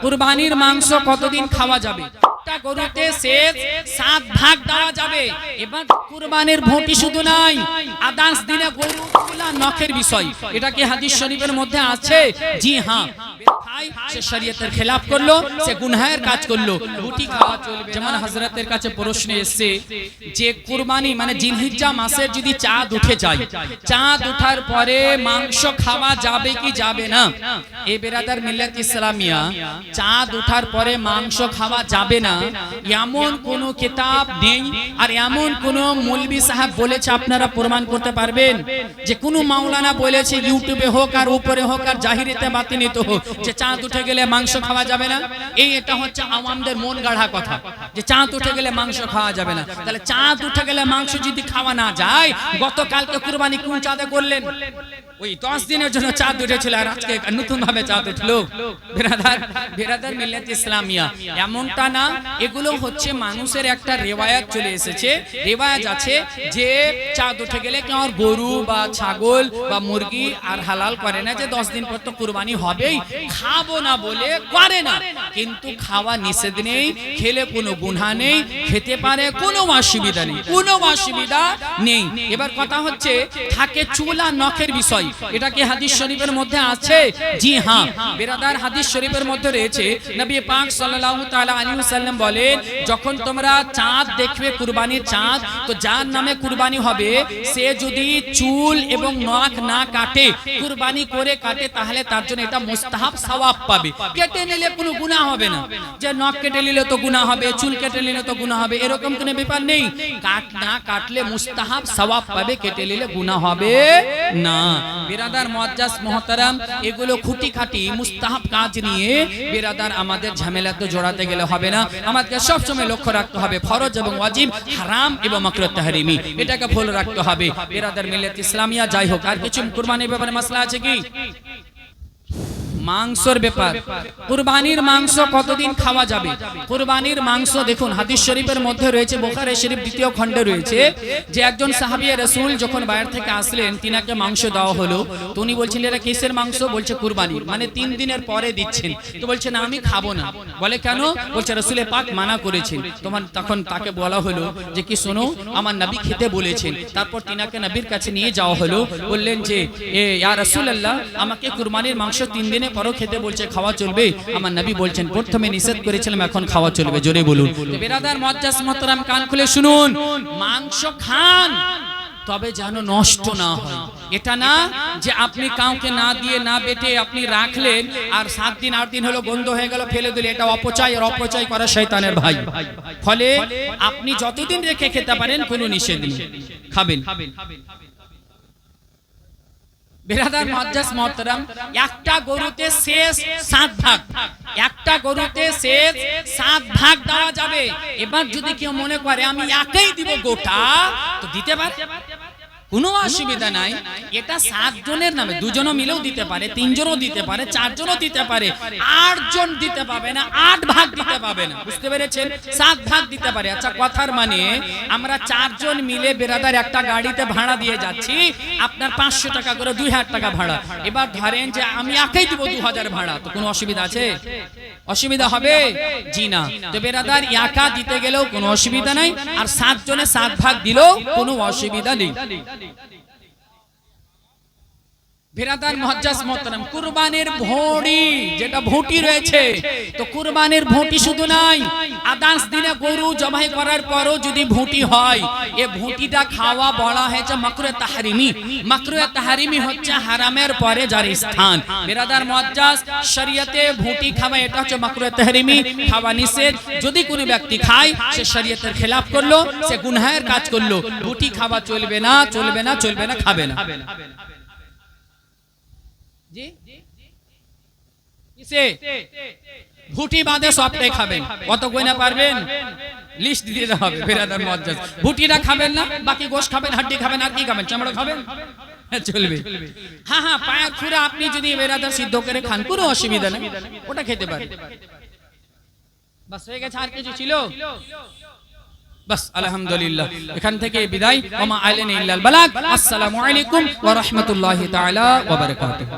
কুরবানির মাংস কতদিন খাওয়া যাবে? সাত ভাগ যাবে। এবার শুধু দিনে গরু নখের বিষয়। এটা কি হাদিস শরীফের মধ্যে আছে? জি হ্যাঁ। খায়, সে শরীয়তের খেলাফ করল সে গুনহায়ের কাজ করল। রুটি খাওয়া চলবে যেমন হযরতের কাছে প্রশ্ন এসেছে যে কুরবানি মানে জিলহিজ্জা মাসের যদি চাঁদ উঠে যায় চাঁদ ওঠার পরে মাংস খাওয়া যাবে কি যাবে না? এ বেরাদার মিল্লাত ইসলামিয়া চাঁদ ওঠার পরে মাংস খাওয়া যাবে না। এমন কোনো কিতাব নেই আর এমন কোন মৌলবি সাহেব বলেছে আপনারা প্রমাণ করতে পারবেন যে কোনো মাওলানা বলেছে ইউটিউবে হোক আর উপরে হোক আর জাহিরিতে বাতিনিত হোক যে চাঁদ উঠে গেলে মাংস খাওয়া যাবে না? এই এটা হচ্ছে আওয়ামদের মন গাঢ়া কথা, যে চাঁদ উঠে গেলে মাংস খাওয়া যাবে না। তাহলে চাঁদ উঠে গেলে মাংস যদি খাওয়া না যায়, গতকালকে কুরবানি কোন চাঁদে করলেন? ওই দশ দিনের জন্য চাঁদ উঠেছিল আর আজকে নতুন ভাবে চাঁদ উঠল। বেরাদার বেরাদার মিল্লাত ইসলামিয়া, এমনটা না, এগুলো হচ্ছে মানুষের একটা রেওয়ায়াত চলে এসেছে। রেওয়ায়াত আছে যে চাঁদ উঠে গেলে কেউ গরু বা ছাগল বা মুরগি আর হালাল করে না যে দশ দিন পর তো কুরবানি হবেই? খাব না বলে করে না। কিন্তু খাওয়া নিষেধ নেই, খেলে কোনো গুনহা নেই, খেতে পারে কোনো অসুবিধা নেই, কোনো অসুবিধা নেই। এবার কথা হচ্ছে, থাকে চুল আর নখের বিষয়। এটা কি হাদিস শরীফের মধ্যে আছে? জি হ্যাঁ। বেরাদার হাদিস শরীফের মধ্যে রয়েছে। নবী পাক সাল্লাল্লাহু তাআলা আলাইহি ওয়াসাল্লাম বলেন, যখন তোমরা চাঁদ দেখবে, কুরবানির চাঁদ, তো যার নামে কুরবানি হবে, সে যদি চুল এবং নখ না কাটে, কুরবানি করে কাটে, তাহলে তার জন্য এটা মুস্তাহাব সওয়াব পাবে। কেটে নিলে কোনো গুনাহ হবে না। যে নখ কেটে নিলে তো গুনাহ হবে, চুল কেটে নিলে তো গুনাহ হবে, এরকম কোনো ব্যাপার নেই। কাট না কাটলে মুস্তাহাব সওয়াব পাবে, কেটে নিলে গুনাহ হবে না। বিরাদার মুআজ্জাজ মুহতারাম, এগুলো খুঁটি খাটি মুস্তাহাব কাজ নিয়ে বিরাদার আমাদের ঝামেলাতে জড়াতে গেলে হবে না। আমাদের সব সময় লক্ষ্য রাখতে হবে, ফরজ এবং ওয়াজিব, হারাম এবং মাকরুহ তাহরিমি। এটাকে ফলো রাখতে হবে। বিরাদার মিল্লাত ইসলামিয়া যাই হোক, আর কিছু কুরবানির ব্যাপারে মাসলা আছে কি? মাংসর ব্যাপার। কুরবানির মাংস কতদিন খাওয়া যাবে? কুরবানির মাংস দেখুন, হাদিস শরীফের মধ্যে রয়েছে, বোখারে শরীফ দ্বিতীয় খণ্ডে রয়েছে, যে একজন সাহাবিয়া রসুল যখন বাইরে থেকে আসলেন, তিনাকে মাংস দেওয়া হলো। তো উনি বলছেন এটা কিসের মাংস? বলছে কুরবানির মানে তিন দিনের পরে দিচ্ছেন। তো বলছে, না, আমি খাব না। বলে, কেন? বলছে, রসুলের পাক মানা করেছেন। তোমার তখন তাকে বলা হলো যে, কি শোনো, আমার নবী খেতে বলেছেন। তারপর তিনাকে নবীর কাছে নিয়ে যাওয়া হলো। বললেন যে, এ, ইয়া রাসূলুল্লাহ, আমাকে কুরবানির মাংস তিন দিনে পরও খেতে বলছে খাওয়া চলবে? আমার নবী বলছেন প্রথমে নিষেধ করেছিলাম এখন খাওয়া চলবে। জোরে বলুন। বেরাদার মজ্জাস মহতারাম কান খুলে শুনুন। মাংস খান তবে যেন নষ্ট না হয়। এটা না যে আপনি কাউকে না দিয়ে না বেটে আপনি রাখলেন আর সাত দিন আট দিন হলো গন্ধ হয়ে গেল ফেলে দিলে এটা অপচয় আর অপচয় করা শয়তানের ভাই। ফলে আপনি যতদিন রেখে খেতে পারেন কোনো নিষেধ নেই। খাবেন। বেরাদার মজ্জাস মহতরম। একটা গরুতে শেষ সাত ভাগ। একটা গরুতে শেষ সাত ভাগ দেওয়া যাবে। এবার যদি কেউ মনে করে আমি একাই দিব গোটা তো দিতে পারে। কোনো অসুবিধা নাই। এটা সাত জনের নামে, দুজনও মিলেও দিতে পারে, তিনজনও দিতে পারে, চারজনও দিতে পারে, আটজন দিতে পাবে না, আট ভাগ দিতে পাবে না। বুঝতে পেরেছেন? সাত ভাগ দিতে পারে। আচ্ছা কথার মানে আমরা চারজন মিলে বেরাদার একটা গাড়িতে ভাড়া দিয়ে যাচ্ছি, আপনার পাঁচশো টাকা করে, দুই হাজার টাকা ভাড়া। এবার ধরেন যে আমি একাই দিব দু হাজার ভাড়া, তো কোনো অসুবিধা আছে? অসুবিধা হবে? জি না। তো বেরাদার একা দিতে গেলেও কোনো অসুবিধা নাই, আর সাত জনে সাত ভাগ দিলেও কোনো অসুবিধা নেই। Italy. Italy. ভেরাদার মহাজ্জাস মহতারাম। কুরবানির ভোঁড়ি যেটা ভোঁটি রয়েছে তো কুরবানির ভোঁটি শুধু নাই আদার্স দিনে গরু জবাই করার পরও যদি ভোঁটি হয় এ ভোঁটিটা খাওয়া বলা হয়েছে মাকরুয়ে তাহারিমি। মাকরুয়ে তাহারিমি হচ্ছে হারামের পরে যার স্থান। ভেরাদার মহাজ্জাস শরীয়তে ভোঁটি খাওয়া এটা হচ্ছে তাহারিমি। খাওয়া নিষেধ। যদি কোনো ব্যক্তি খায় সে শরীয়তের খেলাফ করল সে গুনহায়ের কাজ করল। ভুটি খাওয়া চলবে না চলবে না চলবে না খাবে না। খাবেন। কত পারবেন? লিস্ট বেরাদার খাবেন না বাকি গোশ খাবেন খাবেন খাবেন? চামড়া খাবেন? হ্যাঁ, হ্যাঁ হ্যাঁ আপনি যদি বেরাদার সিদ্ধ করে খান কোনো অসুবিধা নেই। ওটা খেতে পারেন। বাস হয়ে গেছে আর কিছু ছিল? বাস আলহামদুলিল্লাহ। এখান থেকে বিদায় ওমা ইল্লাল বালাগ আসসালামু আলাইকুম ওয়া রাহমাতুল্লাহি তাআলা ওয়া বারাকাতুহু।